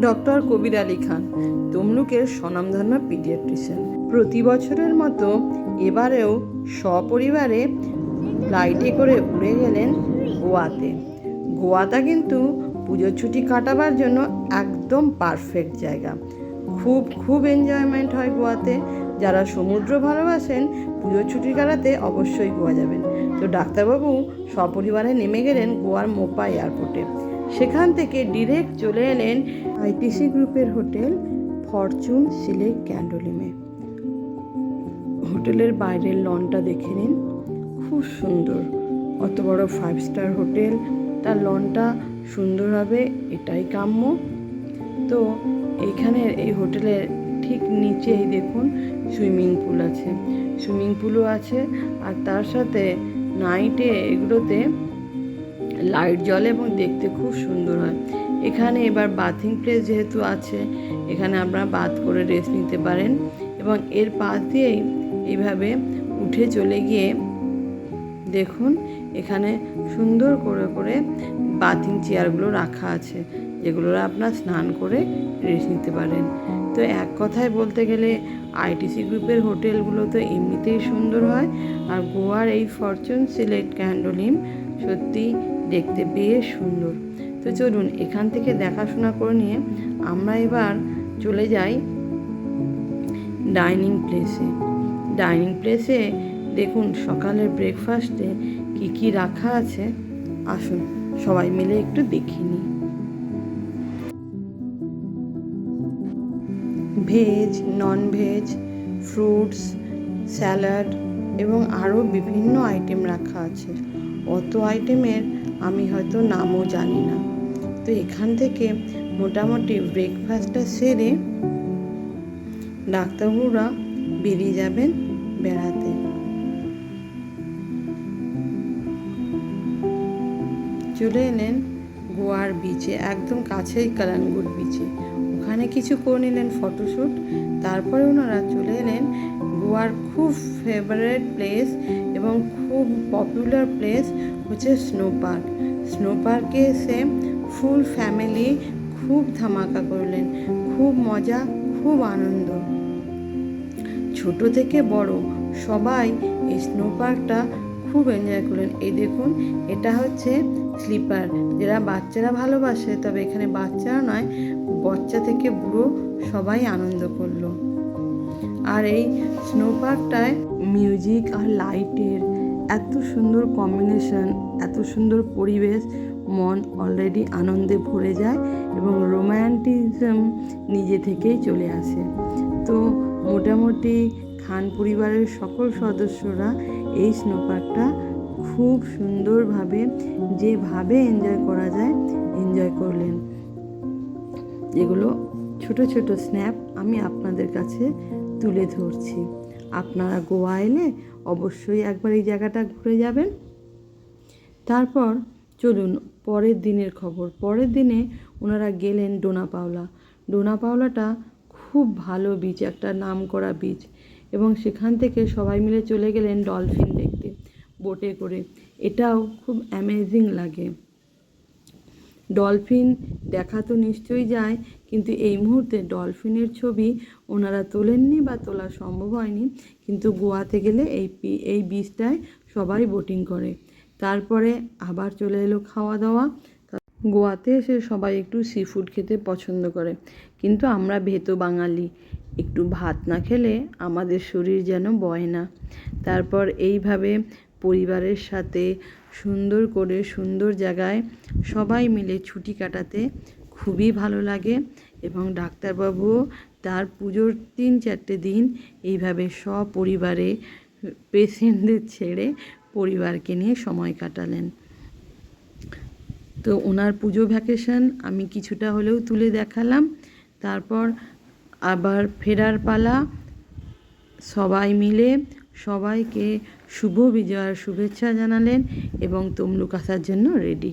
Doctor কবির আলী খান, তমলুকের স্বনামধন্য paediatrician. প্রতি বছরের মতো এবারেও সপরিবারে ফ্লাইটে করে উড়ে গেলেন গোয়াতে। গোয়াটা কিন্তু পুজোর ছুটি কাটাবার জন্য একদম পারফেক্ট জায়গা। খুব খুব এনজয়মেন্ট হয় গোয়াতে। যারা সমুদ্র ভালোবাসেন পুজোর ছুটি কাটাতে অবশ্যই গোয়া যাবেন। তো ডাক্তারবাবু সপরিবারে নেমে গেলেন গোয়ার মোপা এয়ারপোর্টে। সেখান থেকে ডিরেক্ট চলে এলেন আইটিসি গ্রুপের হোটেল ফরচুন সিলেক ক্যান্ডোলিমে। হোটেলের বাইরের লনটা দেখে নিন। খুব সুন্দর। অত বড় ফাইভ স্টার হোটেল। তার লনটা সুন্দর হবে, এটাই কাম্য। তো এইখানের এই হোটেলের ঠিক নিচেই দেখুন সুইমিং পুল আছে। সুইমিং পুলও আছে আর তার সাথে নাইটে এগুলোতে লাইট জ্বলে এবং দেখতে খুব সুন্দর হয়। এখানে এবার বাথিং প্লেস যেহেতু আছে, এখানে আপনারা বাথ করে রেস্ট নিতে পারেন এবং এর পাশ দিয়েই এইভাবে উঠে চলে গিয়ে দেখুন এখানে সুন্দর করে করে বাথিং চেয়ারগুলো রাখা আছে যেগুলো আপনার স্নান করে রেস্ট নিতে পারেন। তো এক কথায় বলতে গেলে আইটিসি গ্রুপের হোটেলগুলো তো এমনিতেই সুন্দর হয়, আর গোয়ার এই ফরচুন সিলেক্ট ক্যান্ডোলিম সত্যি দেখতে বেশ সুন্দর। তো চলুন, এখান থেকে দেখাশোনা করে নিয়ে আমরা এবার চলে যাই ডাইনিং প্লেসে। ডাইনিং প্লেসে দেখুন, সকালের ব্রেকফাস্টে কি কি রাখা আছে। আসুন, সবাই মিলে একটু দেখে নিই। Veg non veg fruits, salad এবং আরও বিভিন্ন আইটেম রাখা আছে। অত আইটেমের আমি হয়তো নামও জানি না। তো এখান থেকে মোটামুটি ব্রেকফাস্টটা সেরে ডাক্তারবাবুরা বেরিয়ে যাবেন বেড়াতে। চলে এলেন গোয়ার বিচে একদম কাছেই কালানগুড বিচে ওখানে কিছু করে নিলেন ফটোশ্যুট তারপরে ওনারা চলে এলেন গোয়ার খুব ফেভারেট প্লেস এবং খুব পপুলার প্লেস হচ্ছে স্নো পার্ক স্নো পার্কে এসে ফুল ফ্যামিলি খুব ধামাকা করলেন। খুব মজা, খুব আনন্দ। ছোট থেকে বড় সবাই এই স্নো পার্কটা খুব এনজয় করলেন। এই দেখুন, এটা হচ্ছে স্লিপার যারা বাচ্চারা ভালোবাসে, তবে এখানে বাচ্চারা নয়, বাচ্চা থেকে বুড়ো সবাই আনন্দ করল। আর এই স্নো পার্কটায় মিউজিক আর লাইটের এত সুন্দর কম্বিনেশন এত সুন্দর পরিবেশ, মন অলরেডি আনন্দে ভরে যায় এবং রোম্যান্টিজম নিজে থেকেই চলে আসে। তো মোটামুটি খান পরিবারের সকল সদস্যরা এই স্নো পার্কটা খুব সুন্দরভাবে যেভাবে এনজয় করা যায় এনজয় করলেন। এগুলো ছোট ছোট স্ন্যাপ আমি আপনাদের কাছে তুলে ধরছি। আপনারা গোয়া এলে অবশ্যই একবার এই জায়গাটা ঘুরে যাবেন। তারপর চলুন পরের দিনের খবর। পরের দিনে ওনারা গেলেন ডোনা পাওলা ডোনা পাওলাটা খুব ভালো বিচ একটা নাম করা বিচ এবং সেখান থেকে সবাই মিলে চলে গেলেন ডলফিন দেখতে বোটে করে। এটাও খুব অ্যামেজিং লাগে। ডলফিন দেখা তো নিশ্চয়ই যায় কিন্তু এই মুহূর্তে ডলফিনের ছবি ওনারা তোলেননি বা তোলা সম্ভব হয়নি। কিন্তু গোয়াতে গেলে এই এই বীজটায় সবাই বোটিং করে। তারপরে আবার চলে এলো খাওয়া দাওয়া গোয়াতে এসে সবাই একটু সি ফুড খেতে পছন্দ করে। কিন্তু আমরা ভেতো বাঙালি, একটু ভাত না খেলে আমাদের শরীর যেন বয় না। তারপর এইভাবে পরিবারের সাথে সুন্দর করে সুন্দর জায়গায় সবাই মিলে ছুটি কাটাতে খুবই ভালো লাগে। এবং ডাক্তারবাবুও তার পুজোর তিন চারটে দিন এইভাবে সপরিবারে পেশেন্টদের ছেড়ে পরিবারকে নিয়ে সময় কাটালেন। তো ওনার পুজো ভ্যাকেশন আমি কিছুটা হলেও তুলে দেখালাম। তারপর আবার ফেরার পালা, সবাই মিলে সবাইকে শুভ বিজয়ার শুভেচ্ছা জানালেন এবং তমলুক আসার জন্য রেডি।